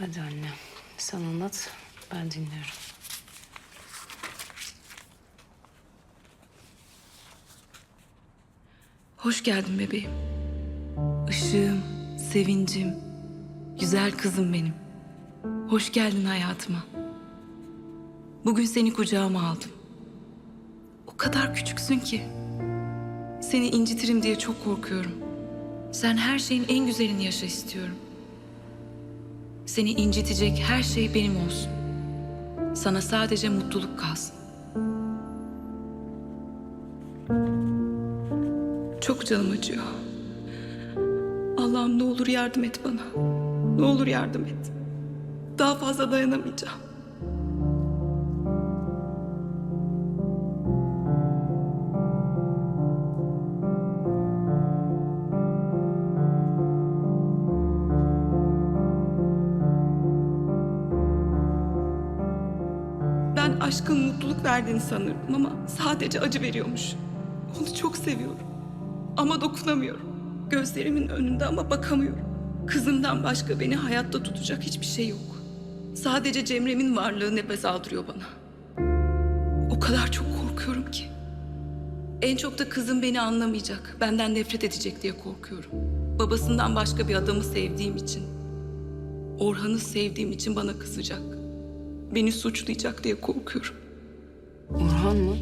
Hadi anne. Sen anlat. Ben dinliyorum. Hoş geldin bebeğim. Işığım, sevincim, güzel kızım benim. Hoş geldin hayatıma. Bugün seni kucağıma aldım. O kadar küçüksün ki. Seni incitirim diye çok korkuyorum. Sen her şeyin en güzelini yaşa istiyorum. Seni incitecek her şey benim olsun. Sana sadece mutluluk kalsın. Çok canım acıyor. Allah'ım ne olur yardım et bana. Ne olur yardım et. Daha fazla dayanamayacağım. Aşkın mutluluk verdiğini sanırdım ama sadece acı veriyormuş. Onu çok seviyorum. Ama dokunamıyorum. Gözlerimin önünde ama bakamıyorum. Kızımdan başka beni hayatta tutacak hiçbir şey yok. Sadece Cemre'min varlığı nefes aldırıyor bana. O kadar çok korkuyorum ki. En çok da kızım beni anlamayacak, benden nefret edecek diye korkuyorum. Babasından başka bir adamı sevdiğim için, Orhan'ı sevdiğim için bana kızacak. Beni suçlayacak diye korkuyorum. Orhan mı?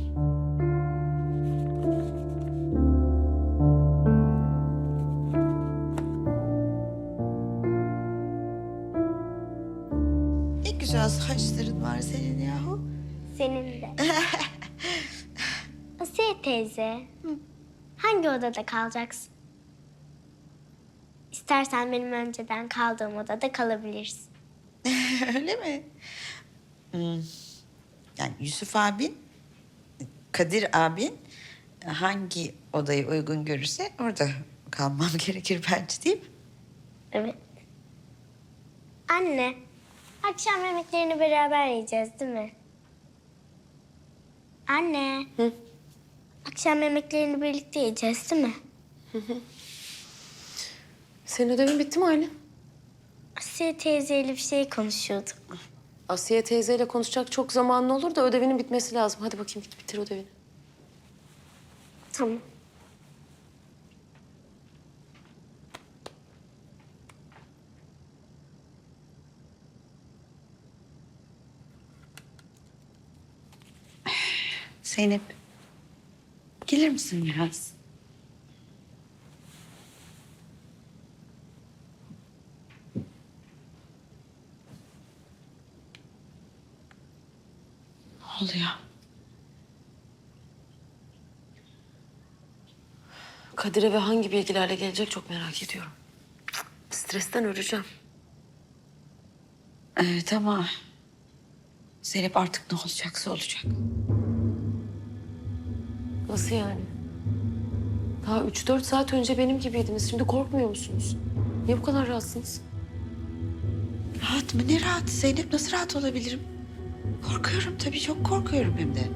Ne güzel saçların var senin yahu. Senin de. Asiye teyze, hangi odada kalacaksın? İstersen benim önceden kaldığım odada kalabilirsin. Öyle mi? Hmm. Yani Yusuf abin, Kadir abin hangi odayı uygun görürse orada kalmam gerekir bence değil mi? Evet. Anne, akşam yemeklerini beraber yiyeceğiz değil mi? Anne. Akşam yemeklerini birlikte yiyeceğiz değil mi? Senin ödevin bitti mi Aylin? Asiye teyzeyle bir şey konuşuyorduk. Asiye teyzeyle konuşacak çok zamanın olur da ödevinin bitmesi lazım. Hadi bakayım git bitir ödevini. Tamam. Zeynep, gelir misin biraz? Oluyor? Kadir'e ve hangi bilgilerle gelecek çok merak ediyorum. Stresten öleceğim. Evet ama Zeynep artık ne olacaksa olacak. Nasıl yani? Daha üç dört saat önce benim gibiydiniz. Şimdi korkmuyor musunuz? Niye bu kadar rahatsınız? Rahat mı? Ne rahat Zeynep? Nasıl rahat olabilirim? Korkuyorum tabii çok korkuyorum hem de.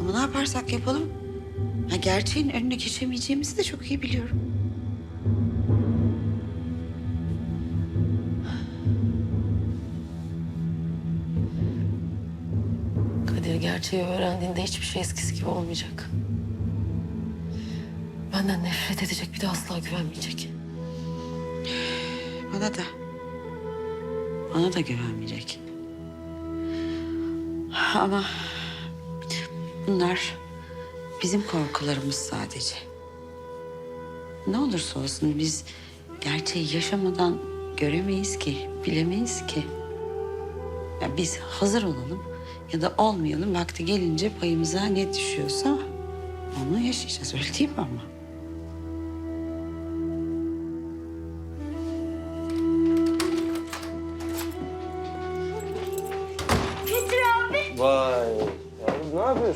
Ama ne yaparsak yapalım. Ha, gerçeğin önüne geçemeyeceğimizi de çok iyi biliyorum. Kadir gerçeği öğrendiğinde hiçbir şey eskisi gibi olmayacak. Benden nefret edecek bir de asla güvenmeyecek. Bana da. Bana da güvenmeyecek. Ama bunlar bizim korkularımız sadece. Ne olursa olsun biz gerçeği yaşamadan göremeyiz ki, bilemeyiz ki. Ya biz hazır olalım ya da olmayalım. Vakti gelince payımıza ne düşüyorsa onu yaşayacağız. Öyle değil mi ama?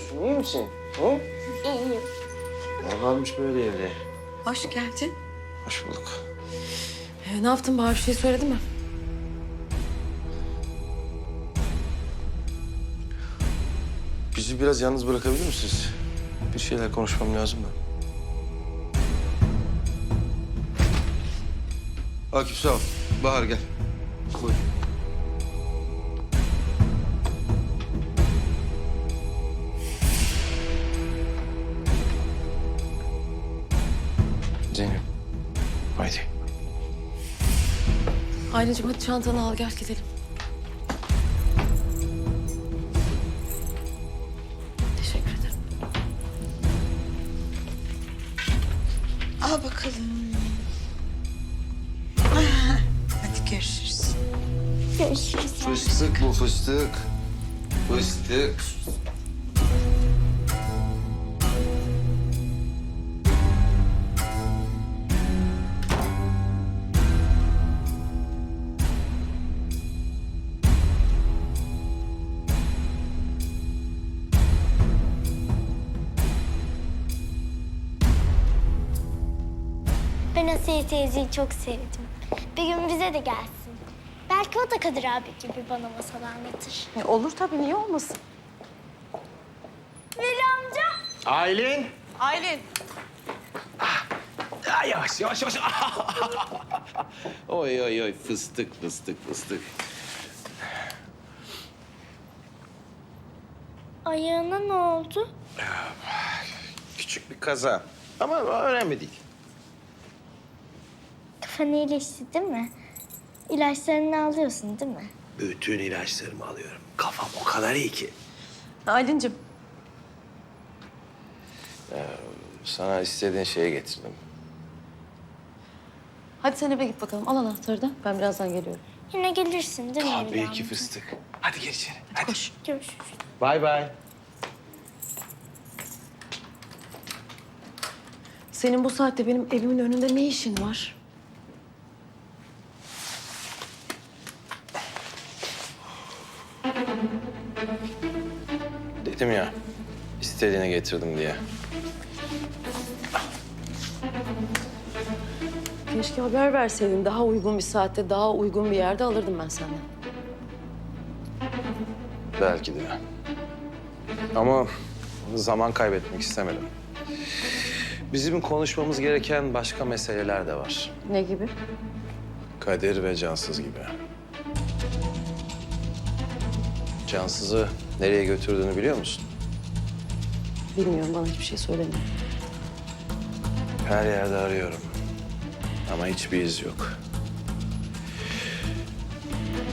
Yapıyorsun? İyi misin? Hı? İyiyim. Ne kalmış böyle evde? Hoş geldin. Hoş bulduk. Ee, ne yaptın Bahar bir şey söyledi mi? Bizi biraz yalnız bırakabilir misiniz? Bir şeyler konuşmam lazım da. Akif sağ ol. Bahar gel. Koy. Haydi. Ailecim hadi çantanı al gel gidelim. Teşekkür ederim. Al bakalım. Hadi görüşürüz. Görüşürüz. Fıstık bu fıstık. Fıstık. Asiye teyzeyi çok sevdim. Bir gün bize de gelsin. Belki o da Kadir abi gibi bana masal anlatır. olur tabii niye olmasın? Veli amca. Aylin. Aylin. Ay, yavaş yavaş yavaş. oy oy oy fıstık fıstık fıstık. Ayağına ne oldu? Küçük bir kaza. Ama önemli değil. Kafan iyileşti değil mi? İlaçlarını alıyorsun değil mi? Bütün ilaçlarımı alıyorum. Kafam o kadar iyi ki. Aylin'cim Sana istediğin şeye getirdim. hadi sen eve git bakalım. Al anahtarı da ben birazdan geliyorum. Yine gelirsin değil mi Tabii ki amca? fıstık. Hadi gel içeri. Hadi. Koş. Görüşürüz. Bay bay. Senin bu saatte benim evimin önünde ne işin var? Dedim ya, istediğini getirdim diye. Keşke haber verseydin. Daha uygun bir saatte, daha uygun bir yerde alırdım ben senden. Belki de. Ama zaman kaybetmek istemedim. Bizim konuşmamız gereken başka meseleler de var. Ne gibi? Kadir ve Cansız gibi. Cansız'ı nereye götürdüğünü biliyor musun? Bilmiyorum, bana hiçbir şey söylemiyor. Her yerde arıyorum. Ama hiçbir iz yok.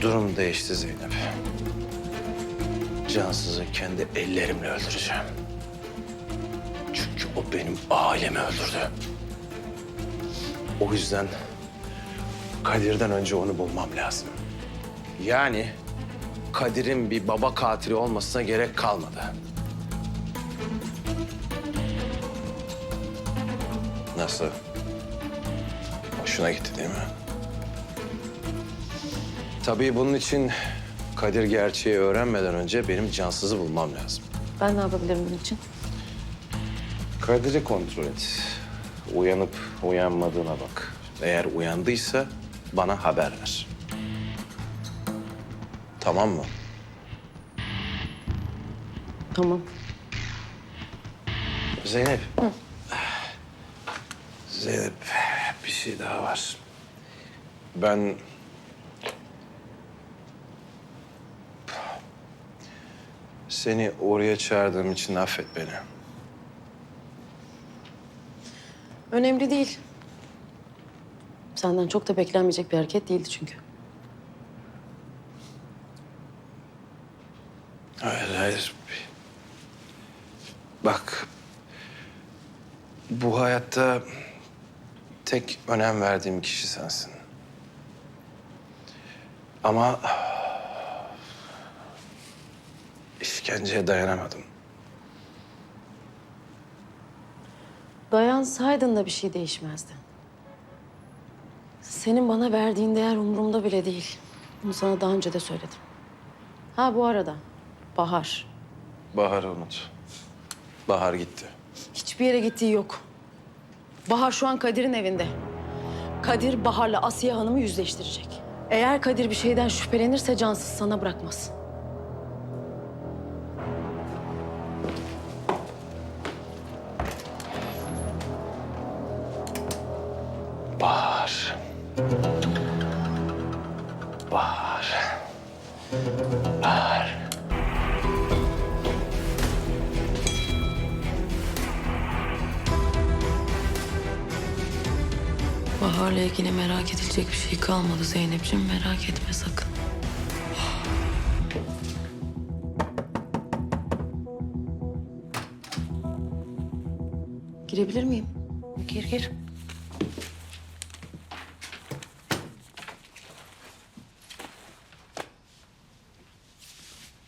Durum değişti Zeynep. Cansız'ı kendi ellerimle öldüreceğim. Çünkü o benim ailemi öldürdü. O yüzden Kadir'den önce onu bulmam lazım. Yani Kadir'in bir baba katili olmasına gerek kalmadı. Nasıl? Hoşuna gitti değil mi? Tabii bunun için Kadir gerçeği öğrenmeden önce benim cansızı bulmam lazım. Ben ne yapabilirim bunun için? Kadir'i kontrol et. Uyanıp uyanmadığına bak. Eğer uyandıysa bana haber ver. Tamam mı? Tamam. Zeynep. Zeynep bir şey daha var. Ben... Seni oraya çağırdığım için affet beni. Önemli değil. Senden çok da beklenmeyecek bir hareket değildi çünkü. Hayır. Bak, bu hayatta tek önem verdiğim kişi sensin. Ama işkenceye dayanamadım. Dayansaydın da bir şey değişmezdi. Senin bana verdiğin değer umurumda bile değil. Bunu sana daha önce de söyledim. Ha bu arada Bahar. Bahar'ı unut. Bahar gitti. Hiçbir yere gittiği yok. Bahar şu an Kadir'in evinde. Kadir Bahar'la Asiye Hanım'ı yüzleştirecek. Eğer Kadir bir şeyden şüphelenirse cansız sana bırakmaz. Bahar'la ilgili merak edilecek bir şey kalmadı Zeynep'ciğim. Merak etme sakın. Girebilir miyim? Gir gir.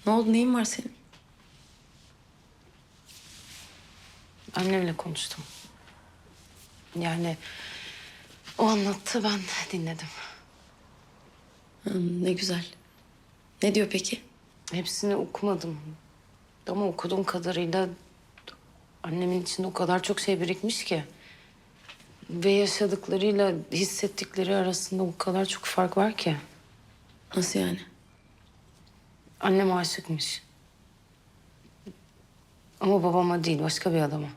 Ne oldu? Neyin var senin? Annemle konuştum. Yani o anlattı ben dinledim. Hmm, ne güzel. Ne diyor peki? Hepsini okumadım. Ama okuduğum kadarıyla annemin içinde o kadar çok şey birikmiş ki. Ve yaşadıklarıyla hissettikleri arasında o kadar çok fark var ki. Nasıl yani? Annem aşıkmış. Ama babama değil, başka bir adama.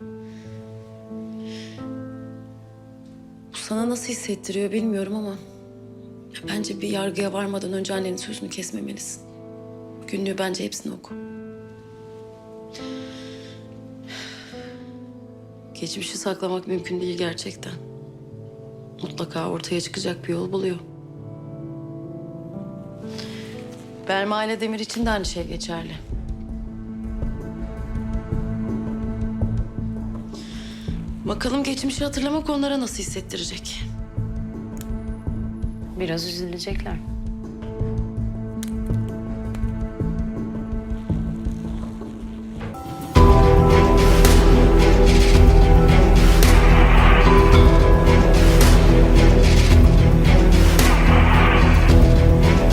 Sana nasıl hissettiriyor bilmiyorum ama... Bence bir yargıya varmadan önce annenin sözünü kesmemelisin. Günlüğü bence hepsini oku. Geçmişi saklamak mümkün değil gerçekten. Mutlaka ortaya çıkacak bir yol buluyor. Belma ile Demir için de aynı şey geçerli. Bakalım geçmişi hatırlamak onlara nasıl hissettirecek? Biraz üzülecekler.